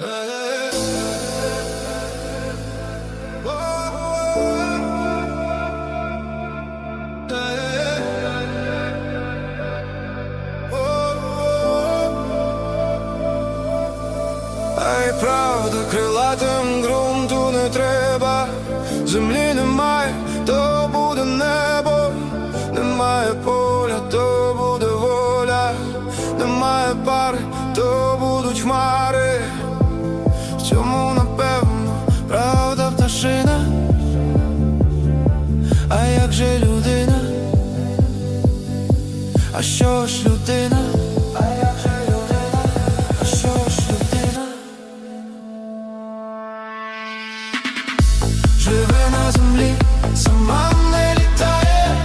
А й правда, крилатим ґрунту не треба, землі немає, то буде небо, немає поля, то буде воля, немає пари, то будуть хмари. Цьому напевно правда пташина. А як же людина? А що ж людина? А як же людина? А що ж людина? Живе на землі, сама не літає,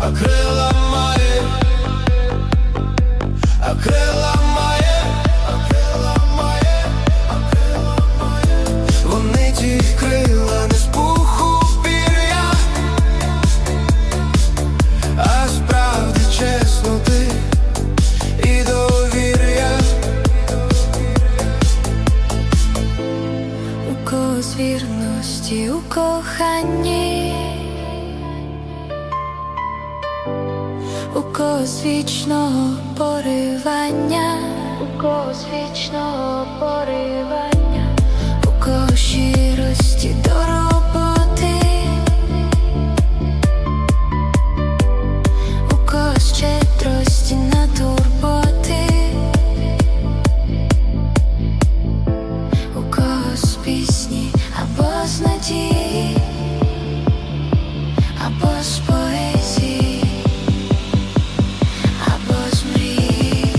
а має, а крила Когось вірності, у коханні, у когось поривання, у когось вічного поривання, у когось щирості до роботи, у когось щедрості на турботи. У когось пісні або з надії, або з поезії, або з мрії.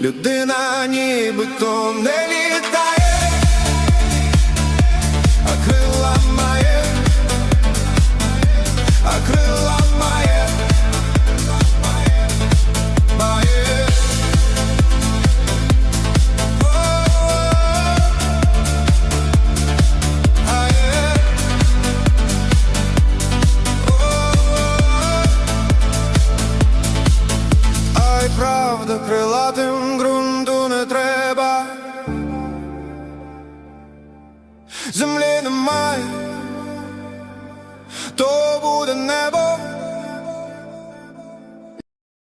Людина нібито не Правда, крилатим ґрунту не треба, землі немає, то буде небо.